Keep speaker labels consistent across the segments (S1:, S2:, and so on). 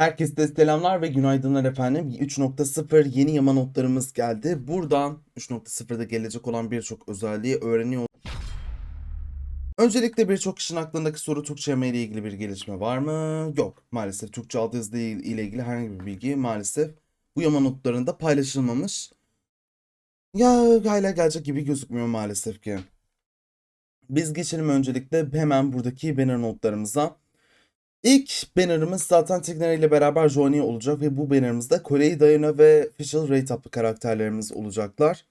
S1: Herkese selamlar ve günaydınlar efendim. 3.0 yeni yama notlarımız geldi. Buradan 3.0'da gelecek olan birçok özelliği öğreniyor. Öncelikle birçok kişinin aklındaki soru Türkçe yama ile ilgili bir gelişme var mı? Yok. Maalesef Türkçe alt yazı değil ile ilgili herhangi bir bilgi maalesef bu yama notlarında paylaşılmamış. Ya hala gelecek gibi gözükmüyor maalesef ki. Biz geçelim öncelikle hemen buradaki banner notlarımıza. İlk bannerımız zaten Tigner ile beraber Johnny olacak ve bu bannerimizde Corey, Diana ve Fischl Rate adlı karakterlerimiz olacaklar.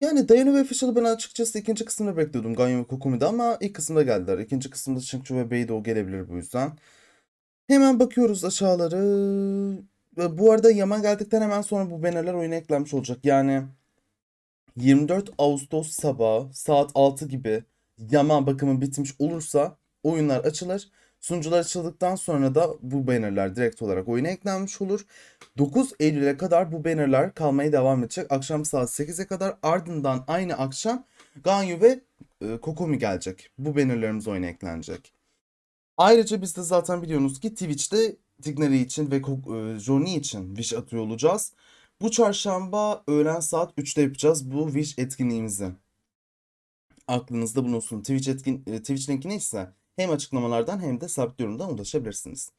S1: Yani Diana ve Fischl'ı ben açıkçası ikinci kısımda bekliyordum Ganyu ve Kokumi'de ama ilk kısımda geldiler. İkinci kısımda Shingchu ve Beidou gelebilir bu yüzden. Hemen bakıyoruz aşağıları. Bu arada Yama geldikten hemen sonra bu bannerler oyuna eklenmiş olacak. Yani 24 Ağustos sabahı saat 6 gibi Yama bakımı bitmiş olursa oyunlar açılır. Sunucular açıldıktan sonra da bu bannerler direkt olarak oyuna eklenmiş olur. 9 Eylül'e kadar bu bannerler kalmaya devam edecek. Akşam saat 8'e kadar ardından aynı akşam Ganyu ve e, Kokomi gelecek. Bu bannerlerimiz oyuna eklenecek. Ayrıca biz de zaten biliyorsunuz ki Twitch'te Tigneri için ve e, Johnny için Wish atıyor olacağız. Bu çarşamba öğlen saat 3'te yapacağız bu Wish etkinliğimizi. Aklınızda bulunsun. Twitch etkin e, Twitch linkine ise hem açıklamalardan hem de sabit yorumdan ulaşabilirsiniz.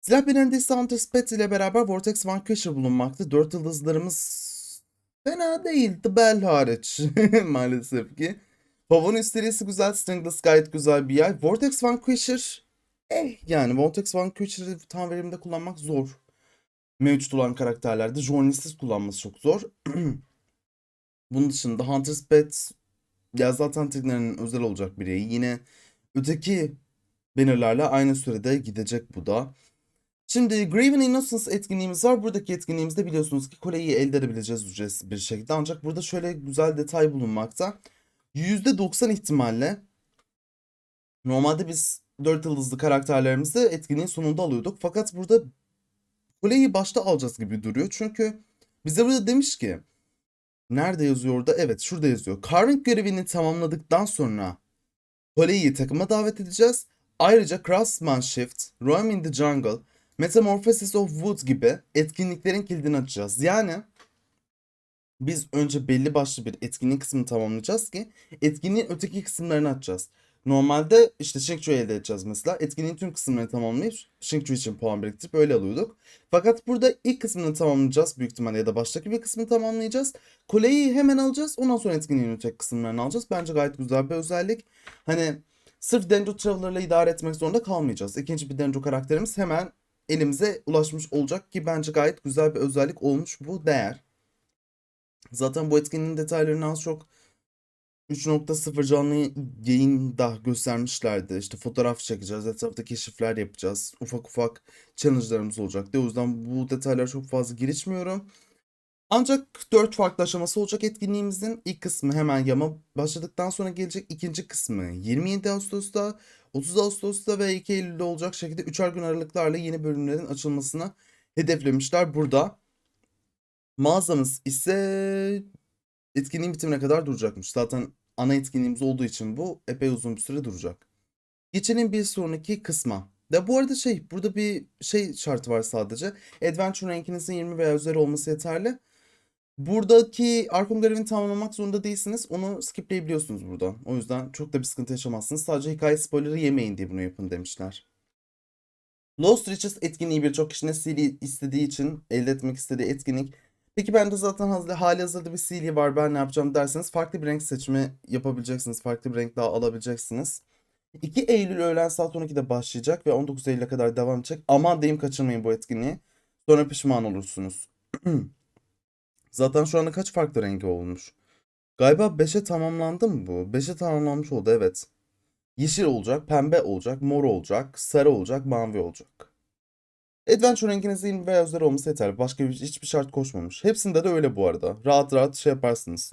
S1: Silah belirinde ise Hunter Spett ile beraber Vortex Vanquisher bulunmakta. Dört yıldızlarımız fena değil. The Bell hariç maalesef ki. Pavon serisi güzel. Stringless gayet güzel bir yer. Vortex Vanquisher eh yani Vortex Vanquisher'ı tam verimde kullanmak zor. Mevcut olan karakterlerde Journey'siz kullanması çok zor. Bunun dışında Hunter Spett ya zaten Tigner'in özel olacak bireyi. Yine öteki bannerlarla aynı sürede gidecek bu da. Şimdi Graven Innocence etkinliğimiz var. Buradaki etkinliğimizde biliyorsunuz ki koleyi elde edebileceğiz ücretsiz bir şekilde. Ancak burada şöyle güzel detay bulunmakta. %90 ihtimalle normalde biz 4 yıldızlı karakterlerimizi etkinliğin sonunda alıyorduk. Fakat burada kuleyi başta alacağız gibi duruyor. Çünkü bize burada demiş ki nerede yazıyor orada? Evet şurada yazıyor. Carving görevini tamamladıktan sonra Koleyi takıma davet edeceğiz. Ayrıca Craftsmanship, Roam in the Jungle, Metamorphosis of Wood gibi etkinliklerin kilidini açacağız. Yani biz önce belli başlı bir etkinlik kısmını tamamlayacağız ki etkinliğin öteki kısımlarını açacağız. Normalde işte Shingchu'yu elde edeceğiz mesela. Etkinliğin tüm kısımlarını tamamlayıp Shingchu için puan biriktirip öyle alıyorduk. Fakat burada ilk kısmını tamamlayacağız büyük ihtimalle ya da baştaki bir kısmını tamamlayacağız. Koleyi hemen alacağız. Ondan sonra etkinliğin öteki kısımlarını alacağız. Bence gayet güzel bir özellik. Hani sırf Dendro Traveler'la idare etmek zorunda kalmayacağız. İkinci bir Dendro karakterimiz hemen elimize ulaşmış olacak ki bence gayet güzel bir özellik olmuş bu değer. Zaten bu etkinliğin detaylarını az çok 3.0 canlı yayında göstermişlerdi. İşte fotoğraf çekeceğiz, etrafta keşifler yapacağız. Ufak ufak challenge'larımız olacak. O yüzden bu detaylara çok fazla girişmiyorum. Ancak 4 farklı aşaması olacak etkinliğimizin. ilk kısmı hemen yama başladıktan sonra gelecek. ikinci kısmı 27 Ağustos'ta, 30 Ağustos'ta ve 2 Eylül'de olacak şekilde 3'er gün aralıklarla yeni bölümlerin açılmasını hedeflemişler burada. Mağazamız ise etkinliğin bitimine kadar duracakmış. Zaten ana etkinliğimiz olduğu için bu epey uzun bir süre duracak. Geçelim bir sonraki kısma. De bu arada şey burada bir şey şartı var sadece. Adventure rankinizin 20 veya üzeri olması yeterli. Buradaki Arkham görevini tamamlamak zorunda değilsiniz. Onu skipleyebiliyorsunuz buradan. O yüzden çok da bir sıkıntı yaşamazsınız. Sadece hikaye spoilerı yemeyin diye bunu yapın demişler. Lost Riches etkinliği birçok kişinin istediği için elde etmek istediği etkinlik. Peki bende zaten hali, hazırda bir CD var ben ne yapacağım derseniz farklı bir renk seçimi yapabileceksiniz. Farklı bir renk daha alabileceksiniz. 2 Eylül öğlen saat 12'de başlayacak ve 19 Eylül'e kadar devam edecek. Aman diyeyim kaçırmayın bu etkinliği. Sonra pişman olursunuz. Zaten şu anda kaç farklı rengi olmuş? Galiba 5'e tamamlandı mı bu? 5'e tamamlanmış oldu evet. Yeşil olacak, pembe olacak, mor olacak, sarı olacak, mavi olacak. Adventure renginiz 20 veya üzeri olması yeterli. Başka bir, hiçbir şart koşmamış. Hepsinde de öyle bu arada. Rahat rahat şey yaparsınız.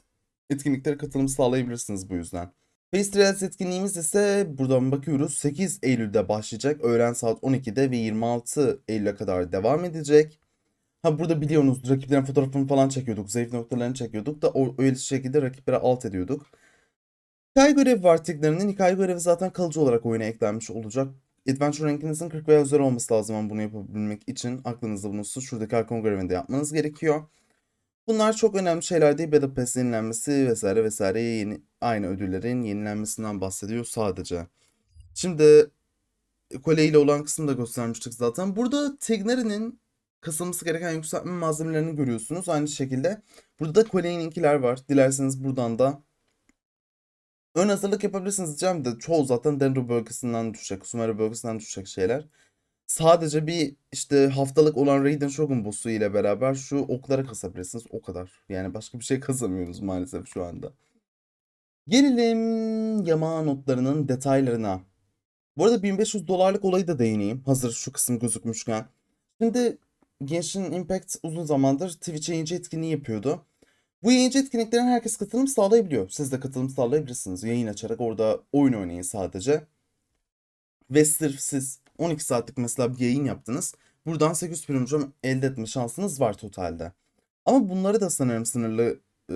S1: Etkinliklere katılım sağlayabilirsiniz bu yüzden. Face Trials etkinliğimiz ise buradan bakıyoruz 8 Eylül'de başlayacak. Öğlen saat 12'de ve 26 Eylül'e kadar devam edecek. Ha burada biliyorsunuz rakiplerin fotoğrafını falan çekiyorduk. Zayıf noktalarını çekiyorduk da o öyle şekilde rakiplere alt ediyorduk. Hikaye görevi var Tigner'in. Hikaye görevi zaten kalıcı olarak oyuna eklenmiş olacak. Adventure rankinizin 40 veya üzeri olması lazım ama bunu yapabilmek için aklınızda bulunsun. Şuradaki Arkon görevinde yapmanız gerekiyor. Bunlar çok önemli şeyler değil. Battle Pass yenilenmesi vesaire vesaire yeni, aynı ödüllerin yenilenmesinden bahsediyor sadece. Şimdi kolye ile olan kısmı da göstermiştik zaten. Burada Tegneri'nin kasılması gereken yükseltme malzemelerini görüyorsunuz. Aynı şekilde burada da kolyeninkiler var. Dilerseniz buradan da ön hazırlık yapabilirsiniz diyeceğim de çoğu zaten Dendro bölgesinden düşecek, Sumeru bölgesinden düşecek şeyler. Sadece bir işte haftalık olan Raiden Shogun boss'u ile beraber şu okları kasabilirsiniz. O kadar. Yani başka bir şey kazamıyoruz maalesef şu anda. Gelelim Yamaha notlarının detaylarına. Bu arada 1500 dolarlık olayı da değineyim. Hazır şu kısım gözükmüşken. Şimdi Genshin Impact uzun zamandır Twitch yayıncı etkinliği yapıyordu. Bu yayıncı etkinliklerine herkes katılım sağlayabiliyor. Siz de katılım sağlayabilirsiniz. Yayın açarak orada oyun oynayın sadece. Ve sırf siz 12 saatlik mesela bir yayın yaptınız. Buradan 800 primcom elde etme şansınız var totalde. Ama bunları da sanırım sınırlı e,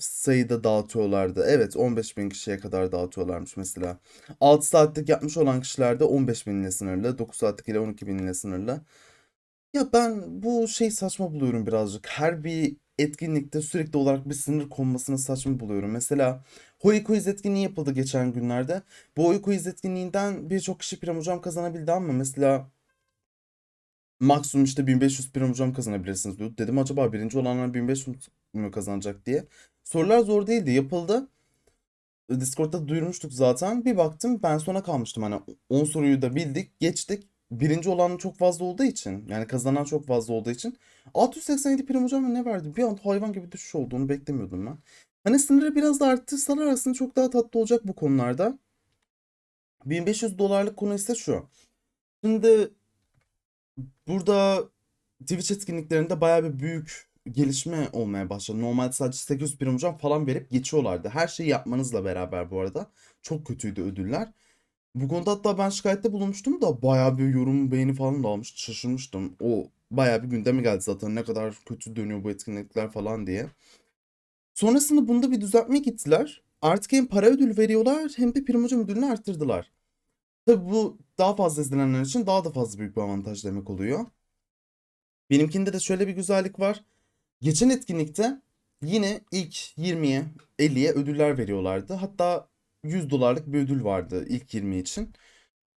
S1: sayıda dağıtıyorlardı. Evet 15 bin kişiye kadar dağıtıyorlarmış mesela. 6 saatlik yapmış olan kişilerde 15 bin ile sınırlı. 9 saatlik ile 12 bin ile sınırlı. Ya ben bu şey saçma buluyorum birazcık. Her bir etkinlikte sürekli olarak bir sınır konmasını saçma buluyorum. Mesela Hoi Quiz etkinliği yapıldı geçen günlerde. Bu Hoi Quiz etkinliğinden birçok kişi Primocan kazanabildi ama mesela maksimum işte 1500 Primocan kazanabilirsiniz diyor. Dedim acaba birinci olanlar 1500 mü kazanacak diye. Sorular zor değildi. Yapıldı. Discord'da duyurmuştuk zaten. Bir baktım ben sona kalmıştım. Hani 10 soruyu da bildik, geçtik. Birinci olan çok fazla olduğu için, yani kazanan çok fazla olduğu için 687 prim hocam ne verdi? Bir anda hayvan gibi düşüş olduğunu beklemiyordum ben. Hani sınırı biraz da arttırsalar aslında çok daha tatlı olacak bu konularda. 1500 dolarlık konu ise şu. Şimdi burada Twitch etkinliklerinde bayağı bir büyük gelişme olmaya başladı. Normalde sadece 800 prim hocam falan verip geçiyorlardı. Her şeyi yapmanızla beraber bu arada. Çok kötüydü ödüller. Bu konuda hatta ben şikayette bulunmuştum da bayağı bir yorum beğeni falan da almış. Şaşırmıştım. O bayağı bir gündeme geldi zaten ne kadar kötü dönüyor bu etkinlikler falan diye. Sonrasında bunda bir düzeltme gittiler. Artık hem para ödülü veriyorlar hem de prim hocam ödülünü arttırdılar. Tabi bu daha fazla izlenenler için daha da fazla büyük bir avantaj demek oluyor. Benimkinde de şöyle bir güzellik var. Geçen etkinlikte yine ilk 20'ye 50'ye ödüller veriyorlardı. Hatta 100 dolarlık bir ödül vardı ilk 20 için.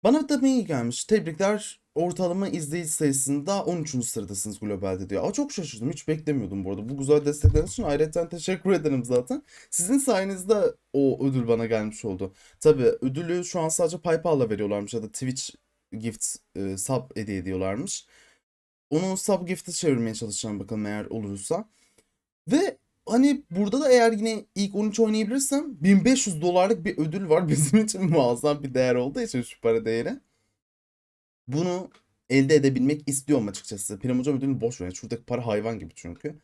S1: Bana da mail gelmiş. Tebrikler ortalama izleyici sayısında 13. sıradasınız globalde diyor. Aa, çok şaşırdım. Hiç beklemiyordum bu arada. Bu güzel destekleriniz için ayrıca teşekkür ederim zaten. Sizin sayenizde o ödül bana gelmiş oldu. Tabii ödülü şu an sadece PayPal'la veriyorlarmış ya da Twitch gift e, sub hediye ediyorlarmış. Onu sub gift'e çevirmeye çalışacağım bakalım eğer olursa. Ve hani burada da eğer yine ilk 13 oynayabilirsem 1500 dolarlık bir ödül var. Bizim için muazzam bir değer olduğu için şu para değeri. Bunu elde edebilmek istiyorum açıkçası. Prim hocam ödülünü boş verin. Şuradaki para hayvan gibi çünkü.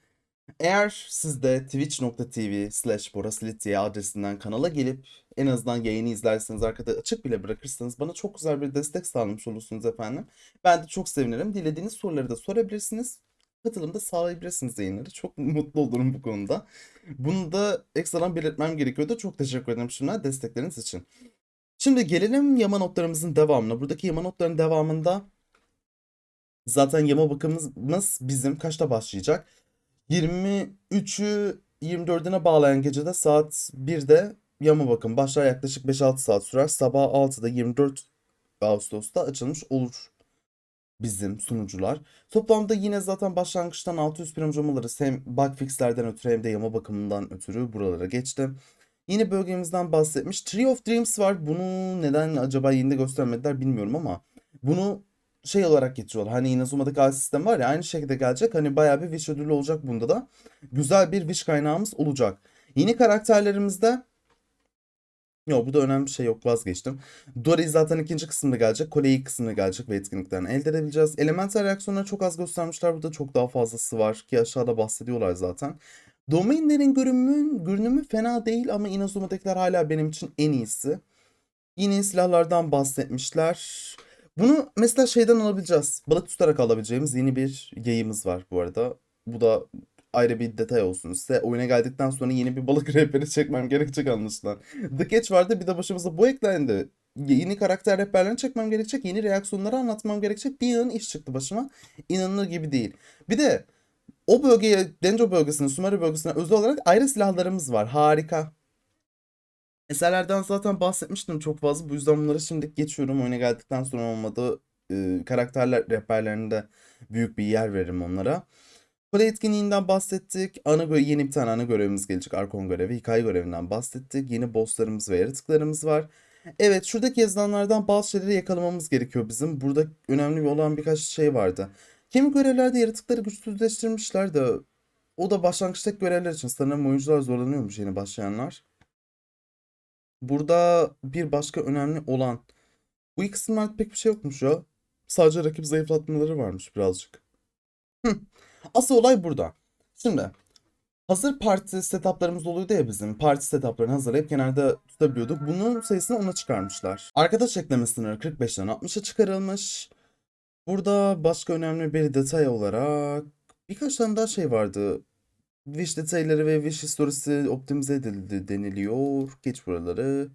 S1: Eğer siz de twitch.tv slash borasilitia adresinden kanala gelip en azından yayını izlerseniz arkada açık bile bırakırsanız bana çok güzel bir destek sağlamış olursunuz efendim. Ben de çok sevinirim. Dilediğiniz soruları da sorabilirsiniz. Katılımda sağlayabilirsiniz yayınları. Çok mutlu olurum bu konuda. Bunu da ekstradan belirtmem gerekiyordu. Çok teşekkür ederim şimdiden destekleriniz için. Şimdi gelelim yama notlarımızın devamına. Buradaki yama notların devamında zaten yama bakımımız bizim kaçta başlayacak? 23'ü 24'üne bağlayan gecede saat 1'de yama bakım başlar yaklaşık 5-6 saat sürer. Sabah 6'da 24 Ağustos'ta açılmış olur bizim sunucular. Toplamda yine zaten başlangıçtan 600 prim alırız. Hem bug fixlerden ötürü hem de yama bakımından ötürü buralara geçtim. Yine bölgemizden bahsetmiş. Tree of Dreams var. Bunu neden acaba yeni de göstermediler bilmiyorum ama bunu şey olarak getiriyorlar. Hani Inazuma'daki ağ sistem var ya aynı şekilde gelecek. Hani bayağı bir wish ödülü olacak bunda da. Güzel bir wish kaynağımız olacak. Yeni karakterlerimizde Yok bu da önemli bir şey yok vazgeçtim. Dory zaten ikinci kısımda gelecek. Kole kısımda gelecek ve etkinlikten elde edebileceğiz. Elemental reaksiyonları çok az göstermişler. Burada çok daha fazlası var ki aşağıda bahsediyorlar zaten. Domainlerin görünümü, görünümü fena değil ama Inazuma'dakiler hala benim için en iyisi. Yine silahlardan bahsetmişler. Bunu mesela şeyden alabileceğiz. Balık tutarak alabileceğimiz yeni bir yayımız var bu arada. Bu da ayrı bir detay olsun size. Oyuna geldikten sonra yeni bir balık rehberi çekmem gerekecek anlaşılan. The Catch vardı bir de başımıza bu eklendi. yeni karakter rehberlerini çekmem gerekecek. Yeni reaksiyonları anlatmam gerekecek. Bir yığın iş çıktı başıma. İnanılır gibi değil. Bir de o bölgeye, Denjo bölgesine, Sumeri bölgesine özel olarak ayrı silahlarımız var. Harika. Eserlerden zaten bahsetmiştim çok fazla. Bu yüzden bunları şimdi geçiyorum. Oyuna geldikten sonra olmadı. Ee, karakterler rehberlerinde büyük bir yer veririm onlara. Kule etkinliğinden bahsettik. Ana göre yeni bir tane ana görevimiz gelecek. Arkon görevi. Hikaye görevinden bahsettik. Yeni bosslarımız ve yaratıklarımız var. Evet şuradaki yazılanlardan bazı şeyleri yakalamamız gerekiyor bizim. Burada önemli olan birkaç şey vardı. Kimi görevlerde yaratıkları güçsüzleştirmişler de o da başlangıçtaki görevler için sanırım oyuncular zorlanıyormuş yeni başlayanlar. Burada bir başka önemli olan bu ilk kısımlarda pek bir şey yokmuş ya. Sadece rakip zayıflatmaları varmış birazcık. Asıl olay burada. Şimdi hazır parti setuplarımız oluyordu ya bizim. Parti setuplarını hazırlayıp kenarda tutabiliyorduk. Bunun sayısını 10'a çıkarmışlar. Arkadaş ekleme sınırı 45'ten 60'a çıkarılmış. Burada başka önemli bir detay olarak birkaç tane daha şey vardı. Wish detayları ve wish historisi optimize edildi deniliyor. Geç buraları.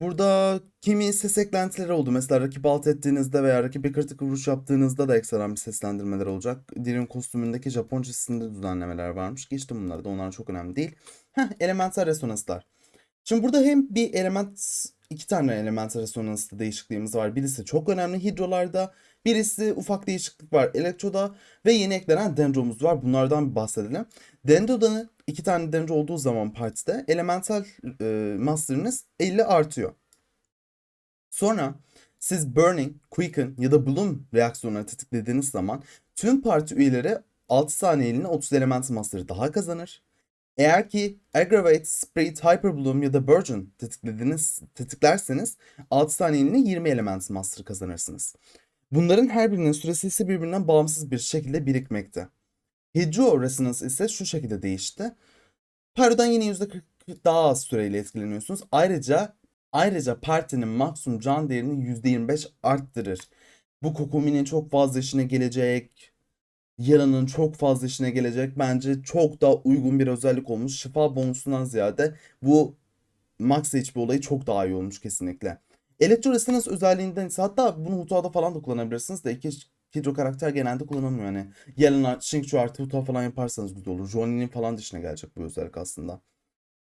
S1: Burada kimi ses eklentileri oldu. Mesela rakip alt ettiğinizde veya rakibe kritik vuruş yaptığınızda da ekstradan bir seslendirmeler olacak. Dilin kostümündeki Japonca sesinde düzenlemeler varmış. Geçtim bunları da onlar çok önemli değil. Heh, elemental resonanslar. Şimdi burada hem bir element, iki tane elemental resonansı değişikliğimiz var. Birisi çok önemli hidrolarda, birisi ufak değişiklik var elektroda ve yeni eklenen dendromuz var. Bunlardan bir bahsedelim. Dendro'da iki tane dendro olduğu zaman partide elemental e, master'ınız 50 artıyor. Sonra siz Burning, Quicken ya da Bloom reaksiyonları tetiklediğiniz zaman tüm parti üyeleri 6 saniyeliğine 30 element master'ı daha kazanır. Eğer ki Aggravate, Spirit, Hyper Bloom ya da Burgeon tetiklediğiniz, tetiklerseniz 6 saniyeliğine 20 element master kazanırsınız. Bunların her birinin süresi ise birbirinden bağımsız bir şekilde birikmekte. Hydro Resonance ise şu şekilde değişti. Pyro'dan yine %40 daha az süreyle etkileniyorsunuz. Ayrıca ayrıca partinin maksimum can değerini %25 arttırır. Bu Kokomi'nin çok fazla işine gelecek. Yara'nın çok fazla işine gelecek. Bence çok daha uygun bir özellik olmuş. Şifa bonusundan ziyade bu Max HP olayı çok daha iyi olmuş kesinlikle. Elektro Resonance özelliğinden ise hatta bunu Huta'da falan da kullanabilirsiniz de iki hidro karakter genelde kullanılmıyor yani. Yelena, Shingchu artı Huta falan yaparsanız güzel olur. Jonin'in falan dışına gelecek bu özellik aslında.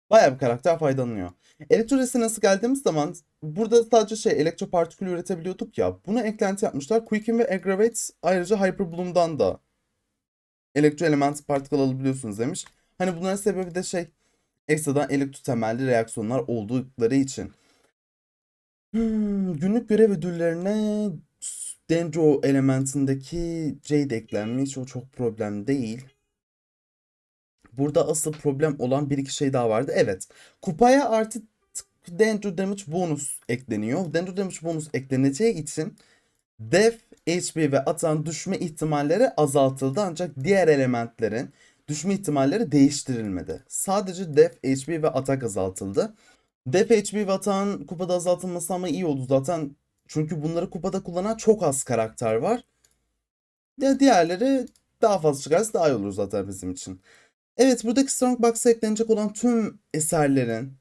S1: Bayağı bir karakter faydalanıyor. Elektro Resonance'a geldiğimiz zaman burada sadece şey elektro partikül üretebiliyorduk ya. Buna eklenti yapmışlar. Quicken ve Aggravate ayrıca Hyper Bloom'dan da elektro element particle alabiliyorsunuz demiş. Hani bunların sebebi de şey ekstradan elektro temelli reaksiyonlar oldukları için. Hmm, günlük görev ödüllerine Dendro elementindeki Jade eklenmiş. O çok problem değil. Burada asıl problem olan bir iki şey daha vardı. Evet. Kupaya artı Dendro Damage bonus ekleniyor. Dendro Damage bonus ekleneceği için Def, HP ve atan düşme ihtimalleri azaltıldı ancak diğer elementlerin düşme ihtimalleri değiştirilmedi. Sadece Def, HP ve atak azaltıldı. Def, HP ve atağın kupada azaltılması ama iyi oldu zaten. Çünkü bunları kupada kullanan çok az karakter var. Ya diğerleri daha fazla çıkarsa daha iyi olur zaten bizim için. Evet buradaki Strongbox'a eklenecek olan tüm eserlerin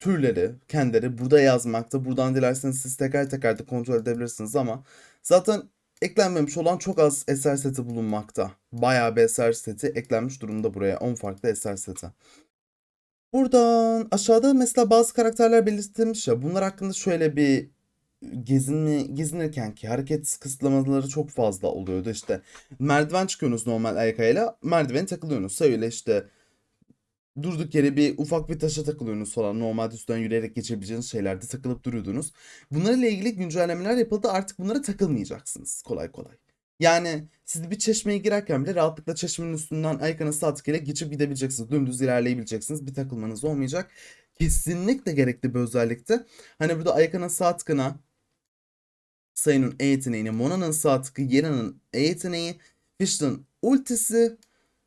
S1: türleri, kendileri burada yazmakta. Buradan dilerseniz siz teker teker de kontrol edebilirsiniz ama zaten eklenmemiş olan çok az eser seti bulunmakta. Bayağı bir eser seti eklenmiş durumda buraya. 10 farklı eser seti. Buradan aşağıda mesela bazı karakterler belirtilmiş ya. Bunlar hakkında şöyle bir gezinme, gezinirken ki hareket kısıtlamaları çok fazla oluyordu işte. Merdiven çıkıyorsunuz normal ayakayla. Merdiveni takılıyorsunuz. Öyle işte durduk yere bir ufak bir taşa takılıyorsunuz falan. Normalde üstten yürüyerek geçebileceğiniz şeylerde takılıp duruyordunuz. Bunlarla ilgili güncellemeler yapıldı. Artık bunlara takılmayacaksınız kolay kolay. Yani siz bir çeşmeye girerken bile rahatlıkla çeşmenin üstünden Aykan'a sağ tık ile geçip gidebileceksiniz. Dümdüz ilerleyebileceksiniz. Bir takılmanız olmayacak. Kesinlikle gerekli bir özellikti. Hani burada Aykan'a sağ tıkına Sayı'nın E yeteneğini, Mona'nın sağ tıkı, Yena'nın E yeteneği, Fish'in ultisi,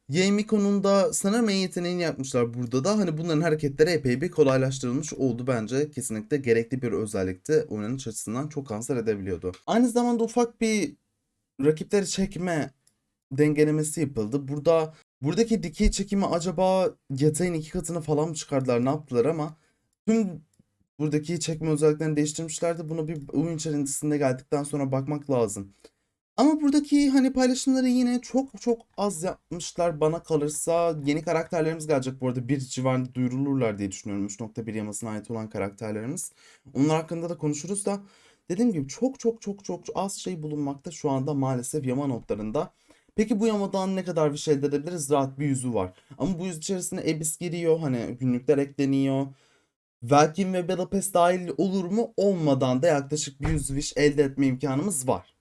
S1: Yeimiko'nun da sanırım E yeteneğini yapmışlar burada da. Hani bunların hareketleri epey bir kolaylaştırılmış oldu bence. Kesinlikle gerekli bir özellikti. Oynanış açısından çok kanser edebiliyordu. Aynı zamanda ufak bir rakipleri çekme dengelemesi yapıldı. Burada buradaki dikey çekimi acaba yatayın iki katını falan mı çıkardılar ne yaptılar ama tüm Buradaki çekme özelliklerini değiştirmişlerdi. Bunu bir oyun içerisinde geldikten sonra bakmak lazım. Ama buradaki hani paylaşımları yine çok çok az yapmışlar bana kalırsa. Yeni karakterlerimiz gelecek bu arada. Bir civarında duyurulurlar diye düşünüyorum. 3.1 yamasına ait olan karakterlerimiz. Onlar hakkında da konuşuruz da. Dediğim gibi çok çok çok çok az şey bulunmakta şu anda maalesef yama notlarında. Peki bu yamadan ne kadar bir şey elde edebiliriz? Rahat bir yüzü var. Ama bu yüz içerisine Abyss giriyor. Hani günlükler ekleniyor. Valkyrie ve Pass dahil olur mu? Olmadan da yaklaşık bir 100 wish elde etme imkanımız var.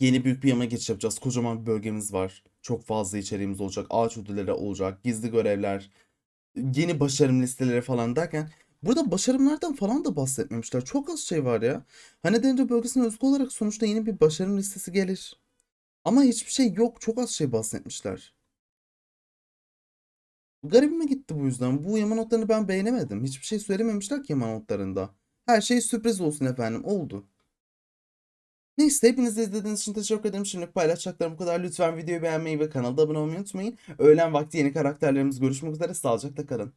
S1: Yeni büyük bir yama geçiş yapacağız. Kocaman bir bölgemiz var. Çok fazla içeriğimiz olacak. Ağaç ödülleri olacak. Gizli görevler. Yeni başarım listeleri falan derken burada başarımlardan falan da bahsetmemişler. Çok az şey var ya. Hani Dendro bölgesine özgü olarak sonuçta yeni bir başarım listesi gelir. Ama hiçbir şey yok. Çok az şey bahsetmişler. Garibime gitti bu yüzden. Bu yama notlarını ben beğenemedim. Hiçbir şey söylememişler ki yama notlarında. Her şey sürpriz olsun efendim. Oldu. Neyse hepiniz de izlediğiniz için teşekkür ederim. Şimdilik paylaşacaklarım bu kadar. Lütfen videoyu beğenmeyi ve kanalda abone olmayı unutmayın. Öğlen vakti yeni karakterlerimiz görüşmek üzere. Sağlıcakla kalın.